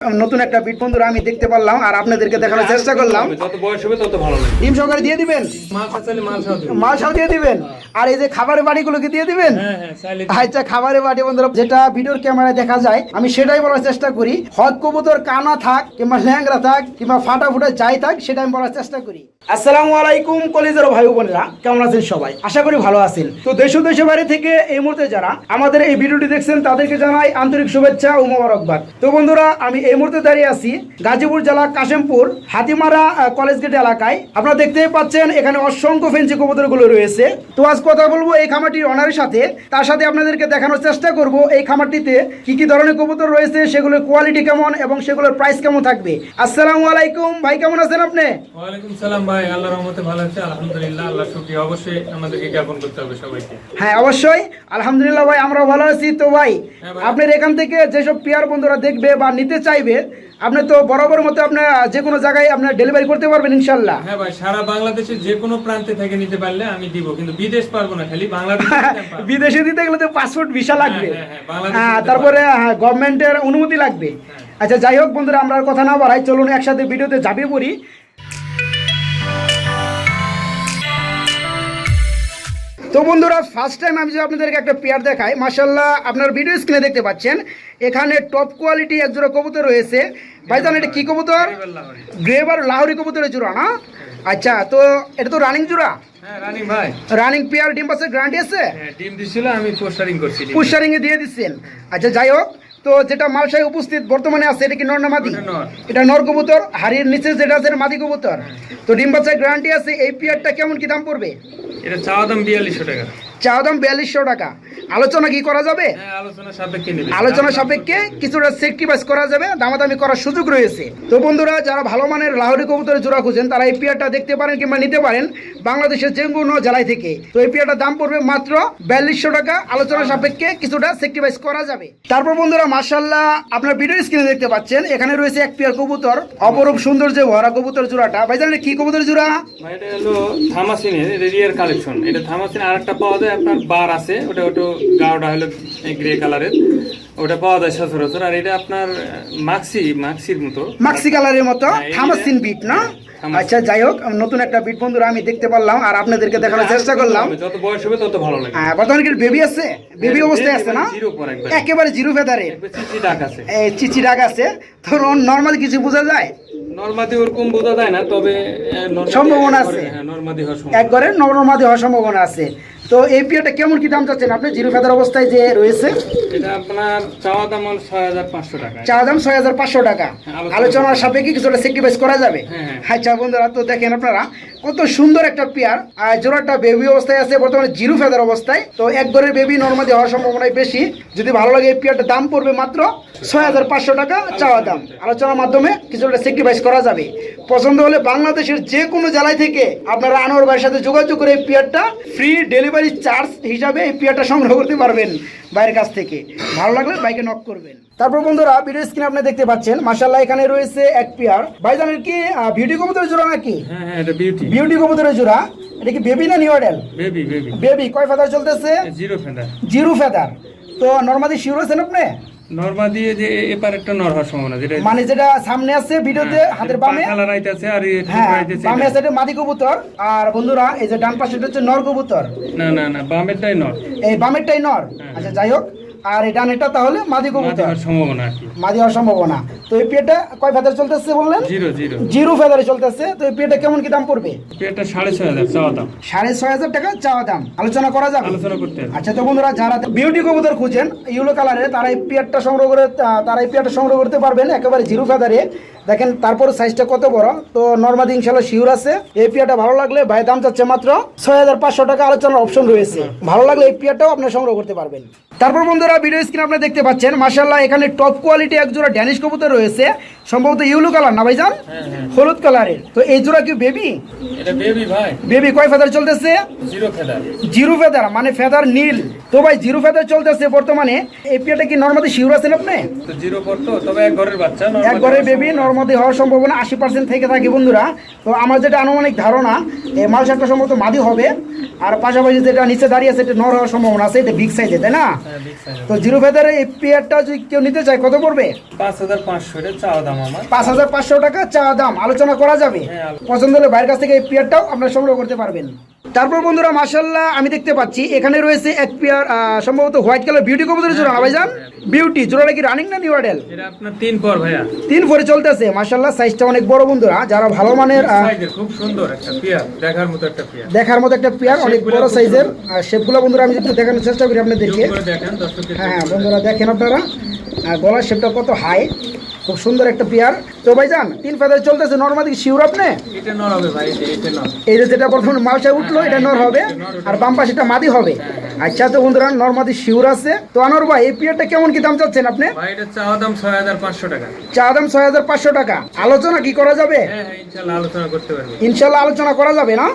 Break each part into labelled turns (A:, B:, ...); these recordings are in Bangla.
A: নতুন একটা বিট বন্ধুরা আমি দেখতে পারলাম আর আপনাদেরকে দেখানোর চেষ্টা করলাম।
B: যত বয়স হবে তত ভালো লাগে
A: ডিম সহকারে দিয়ে দিবেন?
B: মাল চাইলে মাল সাথে
A: মাল সাল দিয়ে দিবেন? আর এই যে খাবারের বাড়িগুলোকে দিয়ে দিবেন?
B: হ্যাঁ হ্যাঁ চাইলে
A: আচ্ছা খাবারের বাটি বন্ধুরা যেটা ভিডিওর ক্যামেরায় দেখা যায় আমি সেটাই বলার চেষ্টা করি। হক কবুতর কানা থাক কিংবা ল্যাংরা থাক কিংবা ফাটা ফুটা যাই থাক সেটা আমি বলার চেষ্টা করি। আসসালামু আলাইকুম কলেজের ভাই বোনেরা কেমন আছেন সবাই? আশা করি ভালো আছেন। তো দেশ ও দেশের বাড়ি থেকে এই মুহূর্তে যারা আমাদের এই ভিডিওটি দেখছেন তাদেরকে জানাই আন্তরিক শুভেচ্ছা ও মোবারকবাদ। তো বন্ধুরা আমি এই মুহূর্তে দাঁড়িয়ে আছি গাজীপুর জেলা কাশেমপুর হাতিমারা কলেজ গেট এলাকায়। আপনারা দেখতেই পাচ্ছেন এখানে অসংখ্য ফেন্সি কবুতরগুলো রয়েছে। তো আজ কথা বলব এই খামারটির অনারের সাথে। তার সাথে আপনাদেরকে দেখানোর চেষ্টা করব এই খামারটিতে কি কি ধরনের কবুতর রয়েছে সেগুলোর কোয়ালিটি কেমন এবং সেগুলোর প্রাইস কেমন থাকবে। আসসালামু আলাইকুম ভাই কেমন আছেন আপনি?
B: ওয়ালাইকুম সালাম ভাই আল্লাহর রহমতে ভালো আছে আলহামদুলিল্লাহ আল্লাহ শুকরিয়া। অবশ্যই আমাদেরকে জ্ঞাপন করতে হবে সবাইকে।
A: হ্যাঁ অবশ্যই। আলহামদুলিল্লাহ ভাই আমরাও ভালো আছি। তো ভাই
B: হ্যাঁ
A: আপনার এখান থেকে যেসব পেয়ার বন্ধুরা দেখবে বা নিতে চাইবে আপনি তো বরাবর মতো আপনার যে কোনো জায়গায় আপনার ডেলিভারি করতে পারবেন ইনশাল্লাহ
B: হ্যাঁ ভাই সারা বাংলাদেশে যে কোনো প্রান্তে থেকে নিতে পারলে আমি দিব কিন্তু বিদেশ পারব না খালি বাংলাদেশে দিতে
A: বিদেশে দিতে গেলে তো পাসপোর্ট ভিসা লাগবে।
B: হ্যাঁ, হ্যাঁ,
A: হ্যাঁ তারপরে গভর্নমেন্টের অনুমতি লাগবে।
B: হ্যাঁ।
A: আচ্ছা যাই হোক বন্ধুরা আমরা কথা না বাড়াই চলুন একসাথে ভিডিওতে যাবে পড়ি। তো বন্ধুরা ফার্স্ট টাইম আমি যে আপনাদেরকে একটা পেয়ার দেখাই মাসাল্লাহ আপনার ভিডিও স্ক্রিনে দেখতে পাচ্ছেন এখানে টপ কোয়ালিটি একজোড়া কবুতর রয়েছে। ভাই ভাইজান এটা কি কবুতর? গ্রেভার লাহরি। লাহোরি কবুতরের জোড়া না আচ্ছা তো এটা তো রানিং জোড়া?
B: হ্যাঁ ভাই।
A: রানিং পেয়ার ডিম পাসের গ্যারান্টি আছে?
B: হ্যাঁ টিম দিছিল আমি পোস্টারিং করছি team।
A: এ দিয়ে আচ্ছা যাই হোক তো যেটা মালসায় উপস্থিত বর্তমানে আছে এটা কি নর না মাদি? এটা নর। কবুতর হাড়ির নিচে যেটা আছে মাদি কবুতর। তো ডিম বাচ্চার গ্যারান্টি আছে এই পিয়ারটা কেমন কি দাম পড়বে?
B: এটা চাওয়া দাম বিয়াল্লিশশো টাকা।
A: চা দাম বিয়াল্লিশশো টাকা। আলোচনা কি করা যাবে?
B: হ্যাঁ আলোচনা সাপেক্ষে
A: কিছুটা সেক্রিফাইস করা যাবে দামাদামি করার সুযোগ রয়েছে। তো বন্ধুরা যারা ভালো মানের লাহোরি কবুতরের জোড়া খুঁজেন তারা এই পেয়ারটা দেখতে পারেন কিংবা নিতে পারেন বাংলাদেশের যে কোনো জেলায় থেকে। তো এই পেয়ারটার দাম পড়বে মাত্র বিয়াল্লিশশো টাকা। আলোচনা সাপেক্ষে কিছুটা সেক্রিফাইস করা যাবে। তারপর বন্ধুরা মার্শাল্লাহ আপনার ভিডিও স্ক্রিনে দেখতে পাচ্ছেন এখানে রয়েছে এক পেয়ার কবুতর অপরূপ সুন্দর যে ভরা কবুতর জোড়াটা। ভাই জানেন কি কবুতর জোড়া?
B: এটা হলো থামাসিনের রেডিয়ার কালেকশন। এটা থামাসিন আর একটা পাওয়া যায় আপনার বার আছে ওটা ওটা গাওটা হলো গ্রে কালারের ওটা পাওয়া যায় সচরাচর আর এটা আপনার মাক্সি মাক্সির মতো।
A: মাক্সি কালারের মতো
B: হ্যাঁ,
A: থামাসিন বিট না? আচ্ছা যাই হোক নতুন একটা বিট বন্ধুরা আমি দেখতে পারলাম আর আপনাদেরকে দেখানোর চেষ্টা করলাম।
B: যত বয়স হবে তত ভালো লাগে
A: হ্যাঁ, বর্তমানে কি বেবি আছে বেবি
B: হ্যাঁ,
A: অবস্থায় আছে না?
B: পর একবারে।
A: একেবারে জিরো
B: একবার চিচি ডাক আছে।
A: এই চিচি ডাক আছে। তো নর্মাল কিছু বোঝা যায়?
B: নর্মাদি ওরকম বোঝা যায় না তবে
A: সম্ভাবনা আছে।
B: হ্যাঁ নর্মাদি হওয়ার
A: এক
B: সম্ভাবনা
A: ঘরে নর্মাদি হওয়ার সম্ভাবনা আছে। তো এই পিওটা কেমন কি দাম চাচ্ছেন আপনি? জিরো ফেদার অবস্থায় যে রয়েছে।
B: এটা আপনার চাওয়া দাম হলো ছয় হাজার পাঁচশো টাকা।
A: দাম ছয় হাজার পাঁচশো টাকা।
B: আলোচনা
A: আলোচনার সাপেক্ষে কিছুটা স্যাক্রিফাইস করা যাবে।
B: হ্যাঁ, হ্যাঁ।
A: আচ্ছা বন্ধুরা তো দেখেন আপনারা কত সুন্দর একটা পেয়ার। আর জোড়াটা বেবি অবস্থায় আছে, বর্তমানে জিরো ফেদার অবস্থায়। তো এক ঘরের বেবি নর্মালি হওয়ার সম্ভাবনাই বেশি। যদি ভালো লাগে এই পেয়ারটার দাম পড়বে মাত্র ছয় হাজার পাঁচশো টাকা চাওয়া দাম। আলোচনার মাধ্যমে কিছুটা স্যাক্রিফাইস করা যাবে। পছন্দ হলে বাংলাদেশের যে কোনো জেলায় থেকে আপনারা আনোয়ার ভাইয়ের সাথে যোগাযোগ করে এই পেয়ারটা ফ্রি ডেলিভারি চার্জ হিসাবে এই পেয়ারটা সংগ্রহ করতে পারবেন। বাইরের কাছ থেকে। ভালো লাগলে বাইকে নক করবেন। তারপর বন্ধুরা ভিডিও স্ক্রিনে আপনি দেখতে পাচ্ছেন মাশাল্লাহ এখানে রয়েছে এক পেয়ার ভাইজানের কি বিউটি কবুতরের জোড়া নাকি?
B: হ্যাঁ হ্যাঁ এটা বিউটি
A: বিউটি কবুতরের জোড়া। এটা কি বেবি না নিউ অডেল
B: বেবি বেবি
A: বেবি কয় ফেদার চলতেছে?
B: জিরো ফেদার
A: জিরো ফেদার তো নর্মালি শিওর আছেন আপনি?
B: নর্মা দিয়ে যে এপার একটা নর হওয়ার সম্ভাবনা যেটা
A: মানে যেটা সামনে আছে ভিডিওতে হাতের বামে?
B: কালার আইতাছে আর
A: হ্যাঁ বামে আছে এটা মাদি কবুতর আর বন্ধুরা এই যে ডান পাশে হচ্ছে নর কবুতর।
B: না না না বামেরটাই নর।
A: এই বামেরটাই নর।
B: হ্যাঁ।
A: আচ্ছা যাই হোক। আর এটা ডানেরটা তাহলে মাদি কবুতর।
B: সম্ভাবনা
A: মাদি হওয়ার সম্ভাবনা। তো এই পেটা কয় ফেদারে চলতেছে বললেন?
B: Zero zero.
A: জিরো ফেদারে চলতেছে। তো এই পেটা কেমন কি দাম পড়বে?
B: পেটা সাড়ে ছয় হাজার চাওয়া দাম।
A: সাড়ে ছয় হাজার টাকা চাওয়া দাম। আলোচনা করা যাবে
B: আলোচনা করতে
A: আচ্ছা তো বন্ধুরা যারা বিউটি কবুতর খুঁজেন ইউলো কালারে তারা এই পেটটা সংগ্রহ করে তারা এই পেটটা সংগ্রহ করতে পারবেন একেবারে জিরো ফেদারে দেখেন তারপর সাইজটা কত বড়? তো নর্মাদি ইনশাল্লাহ শিওর আছে। এই পিয়ারটা ভালো লাগলে ভাই দাম চাচ্ছে মাত্র ছয় হাজার পাঁচশো টাকা। আলোচনার অপশন রয়েছে। ভালো লাগলে এই পিয়ারটাও আপনি সংগ্রহ করতে পারবেন। তারপর বন্ধুরা ভিডিও স্ক্রিন আপনি দেখতে পাচ্ছেন মাশাল্লাহ এখানে টপ কোয়ালিটি এক জোড়া ড্যানিশ কবুতর রয়েছে। সম্ভবত ইউলো কালার না ভাইজান?
B: হ্যাঁ হ্যাঁ।
A: হলুদ কালারের তো এই জোড়া কি বেবি
B: বেবি
A: কয় ফেদার চলতেছে?
B: জিরো ফেদার
A: মানে ফেদার নীল। তো ভাই জিরো ফেদার চলতেছে বর্তমানে। এই পিয়াটা কি নর্মাদি শিওর আছেন আপনি?
B: জিরো পড়তো তবে এক ঘরের বাচ্চা
A: এক ঘরের বেবি। নর্মাদি হওয়ার সম্ভাবনা আশি পার্সেন্ট থেকে থাকে বন্ধুরা। তো আমার যেটা আনুমানিক ধারণা এই মাল শাকটা সম্ভবত মাদি হবে। আর পাশাপাশি যেটা নিচে দাঁড়িয়ে আছে এটা নর হওয়ার সম্ভাবনা আছে এটা বিগ সাইজে তাই না?
B: হ্যাঁ
A: তো জিরো ফেদার এই পেয়ারটা যদি কেউ নিতে চায় কত পড়বে?
B: পাঁচ হাজার পাঁচশো চাওয়া দাম আমার।
A: পাঁচ হাজার পাঁচশো টাকা চা দাম আলোচনা করা যাবে।
B: হ্যাঁ,
A: পছন্দ হলে বাইরের কাছ থেকে এই পেয়ারটাও আপনারা সংগ্রহ করতে পারবেন। তারপর বন্ধুরা মাসাল্লাহ আমি দেখতে পাচ্ছি এখানে রয়েছে এক পেয়ার সম্ভবত হোয়াইট কালার বিউটি কবুতরের জোড়া না ভাইজান? বিউটি জোড়াটা কি রানিং না নিউ
B: এটা আপনার তিন পর ভাইয়া।
A: তিন ফোরে চলতেছে মাসাল্লাহ সাইজটা অনেক বড় বন্ধুরা যারা ভালো মানের
B: খুব সুন্দর একটা পেয়ার দেখার মতো একটা পেয়ার।
A: দেখার মতো একটা পেয়ার অনেক বড় সাইজের শেপগুলো বন্ধুরা আমি একটু দেখানোর চেষ্টা করি আপনাদেরকে। হ্যাঁ হ্যাঁ বন্ধুরা দেখেন আপনারা গলার শেপটা কত হাই খুব সুন্দর একটা পেয়ার। তো ভাইজান তিন ফেদার চলতেছে নর্মাদি শিউর আপনি?
B: এটা নর হবে ভাই এটা এটা নর।
A: এই যে যেটা প্রথমে মালসা উঠল এটা নর হবে। আর বাম পাশেটা মাদি হবে। আচ্ছা তো বন্ধুরা নর্মাদি শিউর আছে। তো আনোর ভাই এই পেয়ারটা কেমন কি দাম চাচ্ছেন আপনি? চা দাম ছয় হাজার পাঁচশো টাকা। আলোচনা কি করা যাবে?
B: হ্যাঁ হ্যাঁ ইনশাল্লাহ আলোচনা করতে পারবে।
A: ইনশাল্লাহ আলোচনা করা যাবে না?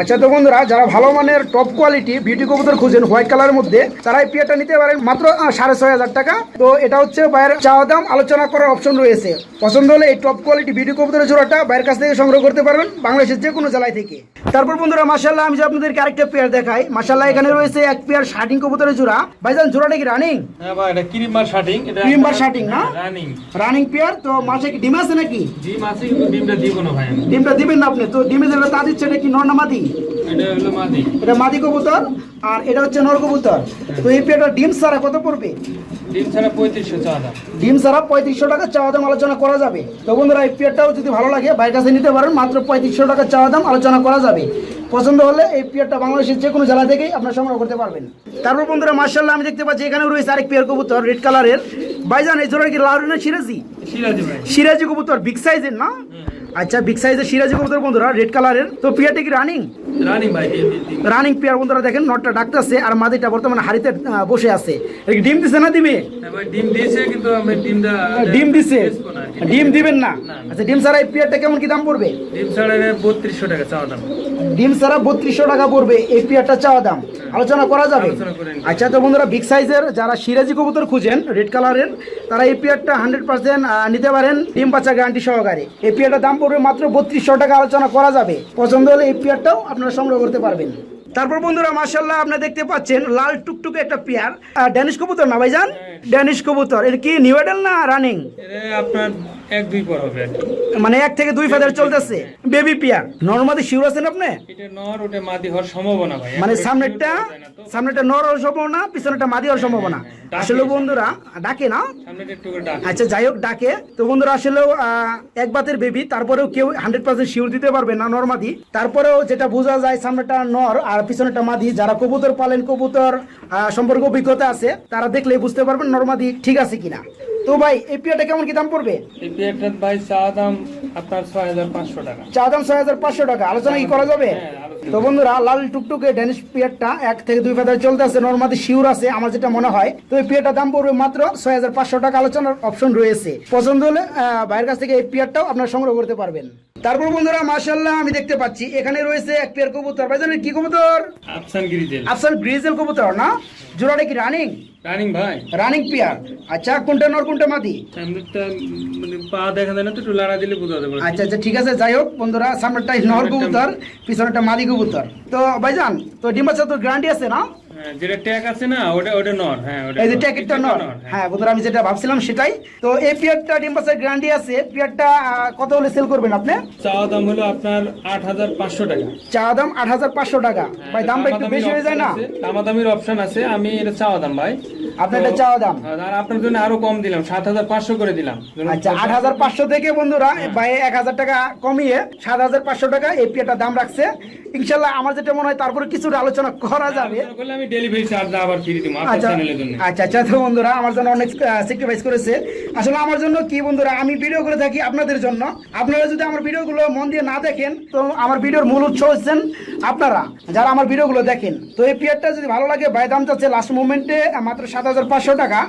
A: আচ্ছা তো বন্ধুরা যারা ভালো মানের টপ কোয়ালিটি বিউটি কবুতর খুঁজেন হোয়াইট কালারের মধ্যে তারা এই পেয়ারটা নিতে পারেন মাত্র সাড়ে ছয় হাজার টাকা। তো এটা হচ্ছে বাইরের চাওয়া দাম আলোচনা করার অপশন রয়েছে পছন্দ হলে এই টপ কোয়ালিটি ভিডিও কবুতরের জোড়াটা বাইরের কাছ থেকে সংগ্রহ করতে পারবেন বাংলাদেশের যে কোনো জেলায় থেকে। তারপর বন্ধুরা মাসাল্লাহ আমি যে আপনাদেরকে আরেকটা পেয়ার দেখাই। মাসাল্লাহ এখানে রয়েছে এক পেয়ার শার্টিং কবুতরের জোড়া ভাই ভাইজান জোড়াটা কি রানিং
B: হ্যাঁ ভাই এটা ক্রিম বার শার্টিং এটা
A: bar না?
B: রানিং
A: রানিং পেয়ার তো মাসে কি ডিম আছে নাকি?
B: ডিমটা দিব না ভাই
A: ডিমটা দিবেন না আপনি তো ডিমে যেটা তা দিচ্ছে এটা কি নর না মাদি?
B: এটা হলো মাদি।
A: এটা মাদি কবুতর আর এটা হচ্ছে নর কবুতর। তো এই পেয়ারটা ডিম সারা কত পড়বে?
B: ডিম ছাড়া পঁয়ত্রিশশো
A: ডিম সারা পঁয়ত্রিশশো টাকা চাওয়া দাম আলোচনা করা যাবে। তো বন্ধুরা এই পেয়ারটাও যদি ভালো লাগে বাইরের কাছে নিতে পারেন। মাত্র পঁয়ত্রিশশো টাকা চাওয়া দাম আলোচনা করা যাবে। পছন্দ হলে এই পেয়ারটা বাংলাদেশের যে কোনো জেলা থেকেই আপনার সংগ্রহ করতে পারবেন। তারপর বন্ধুরা মার্শাল্লাহ আমি দেখতে পাচ্ছি এখানে রয়েছে আরেক পেয়ার কবুতর রেড কালারের। বাইজান এই জোড়া কি লাল রঙের সিরাজি?
B: সিরাজি
A: সিরাজি কবুতর বিগ সাইজের না? আচ্ছা বিগ সাইজের সিরাজি কবুতর বন্ধুরা রেড কালারের তো পেয়ারটা কি রানিং
B: রানিং ভাই।
A: রানিং পেয়ার বন্ধুরা দেখেন নটটা ডাকতেছে আর মাদিটা বর্তমানে হাড়িতে বসে আছে। ডিম দিছে না দিবে?
B: হ্যাঁ ভাই ডিম দিয়েছে কিন্তু আমি ডিমটা
A: ডিম দিছে। ডিম দিবেন না। আচ্ছা ডিম ছাড়া এই পেয়ারটা কেমন কি দাম পড়বে?
B: ডিম ছাড়া বত্রিশশো টাকা চাওয়া দাম।
A: ডিম ছাড়া বত্রিশশো টাকা পড়বে এই পেয়ারটা চাওয়া দাম। আলোচনা করা যাবে। আচ্ছা তো বন্ধুরা বিগ সাইজের যারা সিরাজি কবুতর খুঁজেন রেড কালারের তারা এই পেয়ারটা হান্ড্রেড পার্সেন্ট নিতে পারেন ডিম বাচ্চা গ্যারান্টি সহকারে। এই পেয়ারটার দাম পড়বে মাত্র বত্রিশশো টাকা আলোচনা করা যাবে। পছন্দ হলে এই পেয়ারটাও আপনারা সংগ্রহ করতে পারবেন। তারপর বন্ধুরা মার্শাল্লাহ আপনারা দেখতে পাচ্ছেন লাল টুকটুকে একটা পেয়ার। ড্যানিশ কবুতর না ভাইজান? ড্যানিশ কবুতর। এটা কি নিউ না রানিং
B: আপনার এক দুই পর হবে
A: মানে এক থেকে দুই ফেদার চলতেছে। বেবি পেয়ার নর্মাদি শিউর আছেন আপনি?
B: এটা নর ওটা মাদি হওয়ার সম্ভাবনা ভাই।
A: মানে সামনেরটা। সামনেরটা নর হওয়ার সম্ভাবনা পিছনেরটা মাদি হওয়ার সম্ভাবনা। আসলে বন্ধুরা ডাকে না? আচ্ছা যাই হোক ডাকে। তো বন্ধুরা আসলেও আহ, এক বাতের বেবি তারপরেও কেউ হান্ড্রেড পার্সেন্ট শিওর দিতে পারবে না নর্মাদি তারপরেও যেটা বোঝা যায় সামনেটা নর আর পিছনেটা মাদি যারা কবুতর পালেন কবুতর সম্পর্কে অভিজ্ঞতা আছে তারা দেখলে বুঝতে পারবেন নর্মাদি ঠিক আছে কিনা। তো ভাই এই পিয়াটা কেমন কি দাম পড়বে?
B: এই পেয়ারটার ভাই চাওয়া দাম আপনার ছয় হাজার পাঁচশো টাকা।
A: চা দাম ছয় হাজার পাঁচশো টাকা। আলোচনা কি করা যাবে?
B: হ্যাঁ,
A: তো বন্ধুরা লাল টুকটুকে ড্যানিশ পিয়ারটা এক থেকে দুই ফেদার চলতে আছে নর্মাদি শিউর আছে আমার যেটা মনে হয়। তো এই পিয়ারটার দাম পড়বে মাত্র ছয় হাজার পাঁচশো টাকা। আলোচনার অপশন রয়েছে। পছন্দ হলে বাইরের কাছ থেকে এই পিয়ারটাও আপনারা সংগ্রহ করতে পারবেন। তারপর বন্ধুরা মার্শাল্লাহ আমি দেখতে পাচ্ছি এখানে রয়েছে এক পেয়ার কবুতর। ভাই জানেন কি কবুতর?
B: আফসান গিরিজেল।
A: আফসান গ্রিজেল কবুতর না? জোড়াটা কি রানিং
B: রানিং ভাই
A: রানিং পিয়া আচ্ছা কোনটা নর কোনটা মাদি
B: মানে পা দেখা যায় না তো একটু লাড়া দিলে বোঝা যাবে
A: আচ্ছা আচ্ছা ঠিক আছে যাই হোক বন্ধুরা সামনেরটাই নর কবুতর পিছনেরটা মাদি কবুতর তো ভাইজান তো ডিম্বাচা তো গ্যারান্টি আছে না
B: যেটা ট্যাগ আছে না ওটা ওটা নর হ্যাঁ ওটা
A: এই যে
B: নর।
A: নর।
B: হ্যাঁ।
A: হ্যাঁ বন্ধুরা আমি যেটা ভাবছিলাম সেটাই। তো এই পিয়ারটা ডিম্বাচের গ্যারান্টি আছে। পিয়ারটা কত হলে সেল করবেন আপনি?
B: চাওয়া দাম হলো আপনার টাকা।
A: চা দাম আট হাজার পাঁচশো টাকা। ভাই দামটা একটু বেশি হয়ে যায় না?
B: দামাদামির অপশন আছে। আমি এটা চাওয়া দাম ভাই।
A: আপনার এটা চাওয়া দাম।
B: আর আপনার জন্য আরও কম দিলাম সাত হাজার পাঁচশো করে দিলাম।
A: আচ্ছা আট হাজার পাঁচশো থেকে বন্ধুরা ভাই এক হাজার টাকা কমিয়ে সাত হাজার পাঁচশো টাকা এই পিয়ারটার দাম রাখছে। ইনশাল্লাহ আমার যেটা মনে হয় তারপরে কিছুটা আলোচনা করা যাবে।
B: আমি ডেলিভারি চার্জ আবার ফ্রি দিব
A: আচ্ছা আচ্ছা আচ্ছা তো বন্ধুরা আমার জন্য অনেক স্যাক্রিফাইস করেছে। আসলে আমার জন্য কি বন্ধুরা আমি ভিডিও করে থাকি আপনাদের জন্য। আপনারা যদি আমার ভিডিওগুলো মন দিয়ে না দেখেন তো আমার ভিডিওর মূল উৎস হচ্ছেন আপনারা যারা আমার ভিডিওগুলো দেখেন। তো এই পিয়ারটা যদি ভালো লাগে বাই দাম চাচ্ছে লাস্ট মোমেন্টে মাত্র সাত হাজার পাঁচশো টাকা।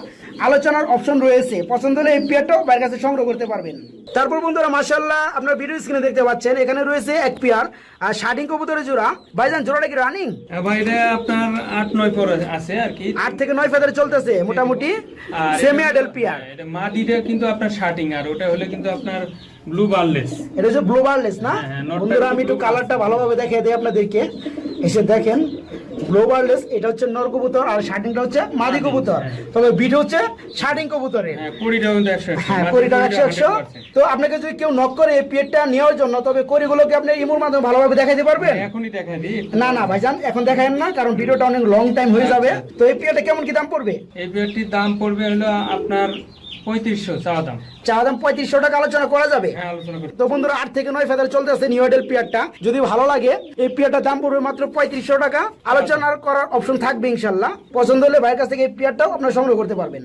A: আলোচনার অপশন রয়েছে। পছন্দ হলে এই পিয়ারটাও বাইরের কাছে সংগ্রহ করতে পারবেন। তারপর বন্ধুরা মাসাল্লাহ আপনার ভিডিও স্ক্রিনে দেখতে পাচ্ছেন এখানে রয়েছে এক পিয়ার আর শার্টিং কবুতরের জোড়া। ভাইজান জোড়াটা কি রানিং
B: হ্যাঁ ভাই এটা আপনার আট নয় পর আছে আর কি।
A: আট থেকে নয় ফেদারে চলতেছে মোটামুটি সেমি আডেল পিয়ার।
B: এটা মাটিটা কিন্তু আপনার শার্টিং আর ওটা হলে কিন্তু আপনার ব্লু বারলেস
A: এটা হচ্ছে ব্লু বার্লেস না?
B: হ্যাঁ, হ্যাঁ,
A: বন্ধুরা আমি
B: একটু
A: একটু কালারটা ভালোভাবে দেখিয়ে দিই আপনাদেরকে। এসে দেখেন গ্লোবাললেস এটা হচ্ছে নর কবুতর আর শার্টিংটা হচ্ছে মাদি কবুতর। তবে বিট হচ্ছে শার্টিং কবুতরের।
B: হ্যাঁ একশো একশো।
A: হ্যাঁ কোরিটা একশো একশো। তো আপনাকে যদি কেউ নক করে এই পেটটা নেওয়ার জন্য তবে করিগুলোকে আপনি ইমুর মাধ্যমে ভালোভাবে দেখাতে পারবেন?
B: এখনই দেখা দিই
A: না না ভাইজান এখন দেখায়েন না কারণ ভিডিওটা অনেক লং টাইম হয়ে যাবে। তো এই পেটটা কেমন কি দাম পড়বে?
B: এই বিয়ারটির দাম পড়বে হলো আপনার পঁয়ত্রিশশো চাওয়া দাম।
A: চা দাম পঁয়ত্রিশশো টাকা আলোচনা করা যাবে।
B: হ্যাঁ আলোচনা
A: তো বন্ধুরা আট থেকে নয় ফেদার চলতে আছে নিউ পিয়ারটা যদি ভালো লাগে এই পিয়ারটার দাম পড়বে মাত্র পঁয়ত্রিশশো টাকা। আলোচনা করার অপশন থাকবে ইনশাল্লাহ। পছন্দ হলে ভাইয়ের কাছ থেকে এই পিয়ারটাও আপনারা সংগ্রহ করতে পারবেন।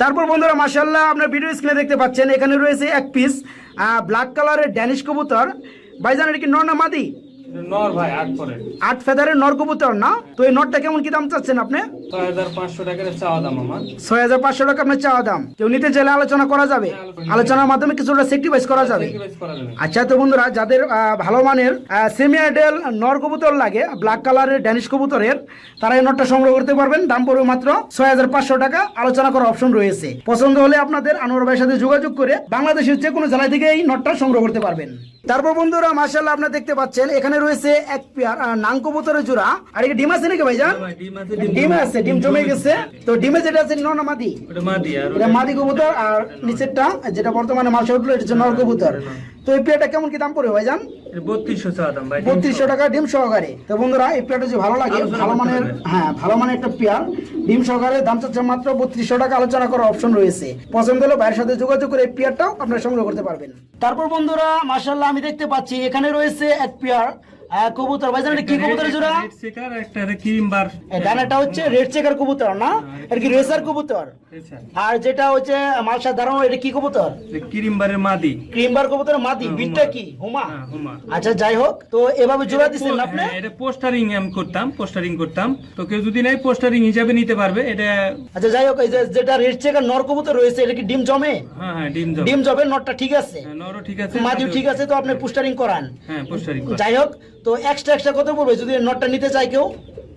A: তারপর বন্ধুরা মাসাল্লাহ আপনার ভিডিও স্ক্রিনে দেখতে পাচ্ছেন এখানে রয়েছে এক পিস ব্ল্যাক কালারের ড্যানিশ কবুতর। ভাইজান এটা কি নর না মাদি?
B: নর ভাই আট পরে
A: আট ফেদারের নর কবুতর না? তো এই নটটা কেমন কি দাম চাচ্ছেন আপনি?
B: ছয় হাজার পাঁচশো টাকার চাওয়া দাম আমার।
A: ছয় হাজার পাঁচশো টাকা আপনার চাওয়া দাম। কেউ নিতে চাইলে আলোচনা করা যাবে। আলোচনার মাধ্যমে কিছুটা সেক্রিফাইস করা যাবে।
B: Sacrifice করা যাবে।
A: আচ্ছা তো বন্ধুরা যাদের ভালো মানের সেমি আইডেল নর কবুতর লাগে ব্ল্যাক কালারের ড্যানিশ কবুতরের তারা এই নটটা সংগ্রহ করতে পারবেন। দাম পড়বে মাত্র ছয় হাজার পাঁচশো টাকা। আলোচনা করার অপশন রয়েছে। পছন্দ হলে আপনাদের আনোয়ার ভাইয়ের সাথে যোগাযোগ করে বাংলাদেশের যে কোনো জেলা থেকে এই নটটা সংগ্রহ করতে পারবেন। তারপর বন্ধুরা মার্শাল্লাহ আপনারা দেখতে পাচ্ছেন এখানে রয়েছে এক পেয়ার নাং কবুতরের জোড়া। আর এটা ডিম আছে নাকি ভাইজান?
B: ভাই, ডিম আছে,
A: ডিম জমে গেছে। তো ডিমে যেটা আছে নন মাদি? এটা মাদি কবুতর আর নিচেরটা যেটা বর্তমানে মাংস উঠল এটা হচ্ছে নর কবুতর। তো এই পেয়ারটা কেমন কি দাম পড়বে ভাইজান?
B: বত্রিশশো
A: টাকা ডিম সহকারে। তো বন্ধুরা এই পেয়ারটা যদি ভালো লাগে ভালো মানের হ্যাঁ ভালো মানের একটা পেয়ার। ডিম সহকারে দাম চাচ্ছে মাত্র বত্রিশশো টাকা আলোচনা করার অপশন রয়েছে। পছন্দ হলে ভাইয়ের সাথে যোগাযোগ করে এই পেয়ারটাও আপনারা সংগ্রহ করতে পারবেন। তারপর বন্ধুরা মার্শাল্লাহ আমি দেখতে পাচ্ছি এখানে রয়েছে এক পেয়ার। কবুতর ভাইজান এটা কি কবুতর জোড়া?
B: রেড চেকার একটা ক্রিম
A: ডানাটা হচ্ছে রেড চেকার কবুতর না? এটা কি রেসার কবুতর। আর যেটা হচ্ছে মালসা দাঁড়ানো এটা কি কবুতর?
B: ক্রিম মাদি।
A: ক্রিমবার কবুতর মাদি বিটটা কি? হুমা? আচ্ছা যাই হোক তো এভাবে জোড়া দিচ্ছেন আপনি?
B: এটা পোস্টারিং আমি করতাম পোস্টারিং করতাম। তো কেউ যদি নাই পোস্টারিং হিসাবে নিতে পারবে। এটা
A: আচ্ছা যাই হোক এই যে যেটা রেড চেকার নর কবুতর রয়েছে এটা কি ডিম জমে?
B: হ্যাঁ হ্যাঁ ডিম জব
A: ডিম জবে নটটা ঠিক আছে।
B: হ্যাঁ, নরও ঠিক আছে
A: মাদিও ঠিক আছে তো আপনি পুস্টারিং করান।
B: হ্যাঁ পোস্টারিং
A: যাই হোক তো এক্সট্রা এক্সট্রা কত পড়বে? যদি নটটা নিতে চায় কেউ?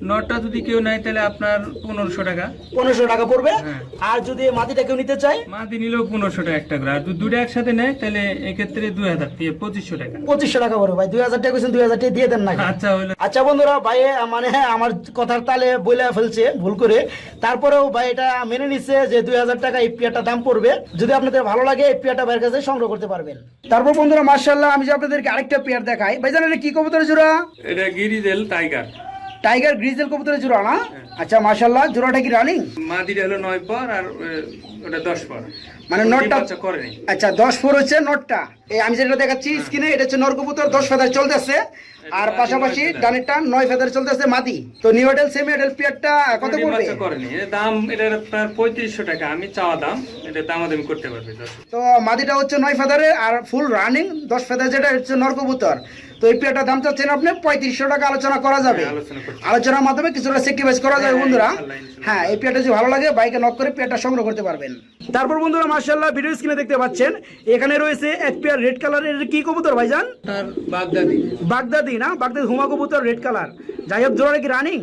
B: নটটা যদি কেউ নেয় তাহলে আপনার পনেরোশো টাকা।
A: পনেরোশো টাকা পড়বে।
B: হ্যাঁ।
A: আর যদি মাটিটা কেউ নিতে চাই
B: মাদি নিলেও পনেরোশো টাকা একটা করে। আর যদি দুটো একসাথে নেয় তাহলে এক্ষেত্রে দুই হাজার দিয়ে পঁচিশশো টাকা।
A: পঁচিশশো টাকা পড়বে ভাই। দুই হাজার টাকা দুই হাজার টাকা দিয়ে দেন না
B: আচ্ছা হইল।
A: আচ্ছা বন্ধুরা ভাই মানে আমার কথার তালে বলে ফেলছে ভুল করে। তারপরেও ভাই এটা মেনে নিচ্ছে যে দুই হাজার টাকা এই পিয়াটা দাম পড়বে। যদি আপনাদের ভালো লাগে এই পিয়াটা ভাইয়ের কাছে সংগ্রহ করতে পারবেন। তারপর বন্ধুরা মার্শাল্লাহ আমি যে আপনাদেরকে আরেকটা পেয়ার দেখাই। ভাই জানেন কি কবুতরের জোড়া?
B: এটা গিরিজেল টাইগার।
A: টাইগার গ্রিজেল কবুতরের জোড়া না? আচ্ছা মার্শাল্লাহ জোড়াটা কি রানিং?
B: মাদিটা হলো নয় পর আর ওটা দশ পর।
A: মানে নটটা
B: করেনি
A: আচ্ছা দশ ফোর হচ্ছে নটটা। এই আমি যেটা দেখাচ্ছি স্ক্রিনে এটা হচ্ছে নর কবুতর দশ ফেদার চলতেছে। আর পাশাপাশি
B: ফেদার।
A: ডানেরটা নয় ফেদার চলতেছে মাদি। তো নিউ এডেল সেমি এডেল পিয়ারটা কত পড়বে?
B: করেনি এর দাম এটার আপনার পঁয়ত্রিশশো টাকা। আমি চাওয়া দাম এটা দাম আদামি করতে পারবে
A: তো মাদিটা হচ্ছে নয় ফেদারে আর ফুল রানিং দশ ফেদার যেটা হচ্ছে নর কবুতর। তো এই পেয়ারটার দাম চাচ্ছেন আপনি পঁয়ত্রিশশো টাকা আলোচনা করা যাবে।
B: হ্যাঁ, করতে
A: আলোচনার মাধ্যমে কিছুটা সেক্রিফাইস করা যাবে
B: হ্যাঁ,
A: বন্ধুরা। হ্যাঁ এই পেয়ারটা যদি ভালো লাগে বাইকে নক করে পেয়ারটা সংগ্রহ করতে পারবেন। তারপর বন্ধুরা মার্শাল্লাহ ভিডিও স্ক্রিনে দেখতে পাচ্ছেন এখানে রয়েছে এক পেয়ার রেড কালারের কি কবুতর ভাইজান?
B: বাগদাদি।
A: বাগদাদি না? বাগদাদি হুমা কবুতর রেড কালার যাই হোক জোড়া কি রানিং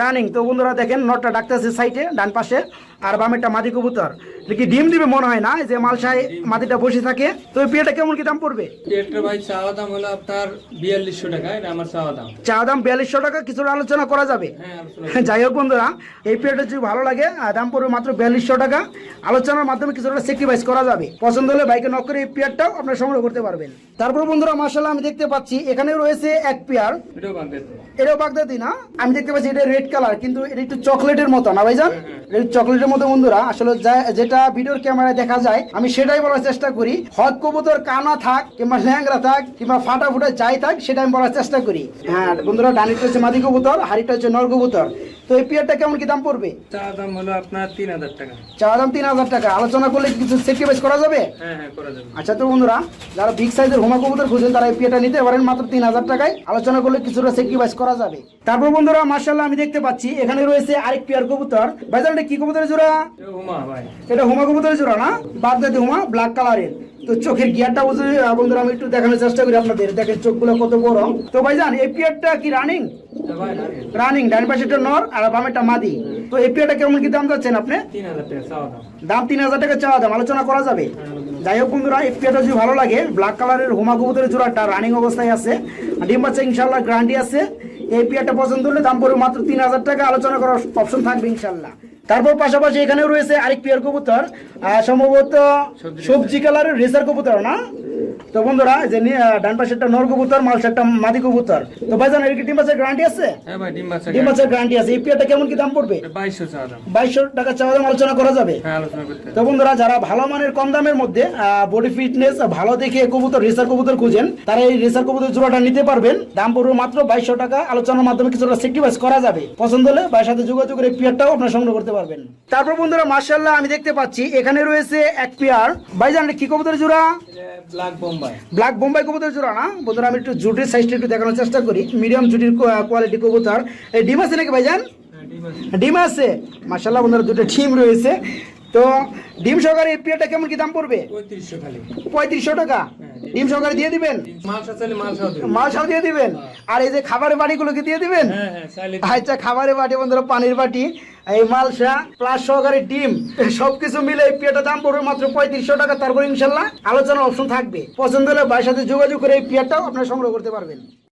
A: রানিং তো বন্ধুরা দেখেন নটটা ডাকতেছে সাইডে ডান পাশে আর বামেরটা মাদি কবুতর। দেখি ডিম দিবে মনে হয় না যে মালসায় মাদিটা বসে থাকে। তো পেয়ারটা কেমন কি দাম পড়বে?
B: ভাই চাওয়া দাম হলো আপনার বিয়াল্লিশশো টাকা এটা আমার চাওয়া দাম।
A: চা দাম বিয়াল্লিশশো টাকা কিছুটা আলোচনা করা যাবে।
B: হ্যাঁ
A: যাই হোক বন্ধুরা এই পেয়ারটা যদি ভালো লাগে দাম পড়বে মাত্র বিয়াল্লিশশো টাকা আলোচনার মাধ্যমে কিছুটা সেক্রিফাইস করা যাবে। পছন্দ হলে বাইকে নক করে এই পেয়ারটাও আপনারা সংগ্রহ করতে পারবেন। তারপর বন্ধুরা মার্শাল্লাহ আমি দেখতে পাচ্ছি এখানে রয়েছে এক পেয়ার।
B: এটাও বাগদাদি
A: না আমি দেখতে পাচ্ছি এটা রেড কালার কিন্তু এটা একটু চকলেটের মতো না ভাইজান? চকলেটের মতো বন্ধুরা আসলে যেটা ভিডিওর ক্যামেরায় দেখা যায় আমি সেটাই বলার চেষ্টা করি। হক কবুতর কানা থাক কিংবা ল্যাংরা থাক কিংবা ফাটা ফুটা যাই থাক সেটা আমি বলার চেষ্টা করি। হ্যাঁ বন্ধুরা ডানিটা হচ্ছে মাদি কবুতর হাড়িটা হচ্ছে নর কবুতর। তো এই পেয়ারটা কেমন কি দাম পড়বে?
B: চাওয়া দাম হলো আপনার তিন হাজার টাকা।
A: চা দাম তিন হাজার টাকা। আলোচনা করলে কি কিছু সেক্রিফাইস করা যাবে?
B: হ্যাঁ হ্যাঁ করা যাবে।
A: আচ্ছা তো বন্ধুরা যারা বিগ সাইজের হোমা কবুতর খুঁজেন তারা এই নিতে পারেন মাত্র তিন হাজার টাকায়। আলোচনা করলে কিছুটা সেক্রিফাইস করা যাবে। তারপর বন্ধুরা মার্শাল্লাহ আমি দেখতে পাচ্ছি এখানে রয়েছে আরেক পেয়ার কবুতর। ভাইজান এটা কি কবুতরের জোড়া?
B: এ হুমা
A: কবুতরের জোড়া না? বাগদাদি হোমা ব্ল্যাক কালারের তো চোখের গিয়ারটা বুঝে আহ, বন্ধুরা আমি একটু দেখানোর চেষ্টা করি আপনাদের। দেখেন চোখগুলো কত বড়। তো ভাইজান এই পেয়ারটা কি রানিং রানিং ডান পাশেটা নর আর বামেরটা মাদি। তো এই পেয়ারটা কেমন কি দাম যাচ্ছেন আপনি?
B: দাম।
A: দাম তিন হাজার টাকা চাওয়া দাম আলোচনা করা যাবে। যাই হোক বন্ধুরা এই পেয়ারটা যদি ভালো লাগে ব্ল্যাক কালারের হোমা কবুতরের জোড়াটা রানিং অবস্থায় আছে। ডিম বাচ্চা ইনশাল্লাহ গ্যারান্টি আছে। এই পেয়ারটা পছন্দ হলে দাম পড়বে মাত্র তিন হাজার টাকা। আলোচনা করার অপশন থাকবে ইনশাল্লাহ। তারপর পাশাপাশি এখানেও রয়েছে আরেক পেয়ার কবুতর আহ, সম্ভবত
B: সবজি
A: সবজি কালারের রেসার কবুতর না? তো বন্ধুরা যে ডান পাশে একটা নর কবুতর মাল একটা মাদি কবুতর। তো ভাইজান এর কি ডিম বাচ্চার গ্যারান্টি আছে?
B: হ্যাঁ ভাই ডিম বাচ্চা
A: ডিম বাচ্চার গ্যারান্টি আছে। এই কেমন কি দাম পড়বে?
B: বাইশশো চাওয়া দাম।
A: বাইশশো টাকা চাওয়া দাম আলোচনা করা যাবে।
B: হ্যাঁ আলোচনা করতে
A: তো বন্ধুরা যারা ভালো মানের কম দামের মধ্যে বডি ফিটনেস ভালো দেখে কবুতর রেসার কবুতর খুঁজেন তারা এই রেসার কবুতর জোড়াটা নিতে পারবেন। দাম পড়বে মাত্র বাইশশো টাকা। আলোচনার মাধ্যমে কিছুটা সেক্টিভাইজ করা যাবে। পছন্দ হলে ভাইয়ের সাথে যোগাযোগ করে পিয়ারটাও আপনার সংগ্রহ করতে পারবেন। তারপর বন্ধুরা মার্শাল্লাহ আমি দেখতে পাচ্ছি এখানে রয়েছে এক পেয়ার। ভাইজান এটা কি কবুতর জোড়া?
B: ব্ল্যাক বোম্বাই
A: কবুতর জোড়া না? বন্ধুরা আমি একটু জুটির সাইজটা একটু দেখানোর চেষ্টা করি। মিডিয়াম জুটির কোয়ালিটি কবুতর। এই ডিম আছে নাকি ভাইজান? ডিম আছে। মাসাল্লাহ বন্ধুরা দুটো ডিম রয়েছে। তো ডিম সহকারে এই কেমন কি দাম পড়বে?
B: পঁয়ত্রিশশো
A: টাকা? ডিম সহকারে দিয়ে দিবেন?
B: মালসাও
A: দিয়ে দিবেন? আর এই যে খাবারের বাটিগুলোকে দিয়ে দিবেন?
B: হ্যাঁ হ্যাঁ চাইলে
A: আচ্ছা খাবারের বাটি বন্ধুরা পানির বাটি এই মালসা প্লাস সহকারে ডিম সবকিছু মিলে এই পেয়ারটা দাম পড়বে মাত্র পঁয়ত্রিশশো টাকা। তারপর ইনশাল্লাহ আলোচনার অপশন থাকবে। পছন্দ হলে ভাইয়ের সাথে যোগাযোগ করে এই পেয়ারটাও আপনারা সংগ্রহ করতে পারবেন।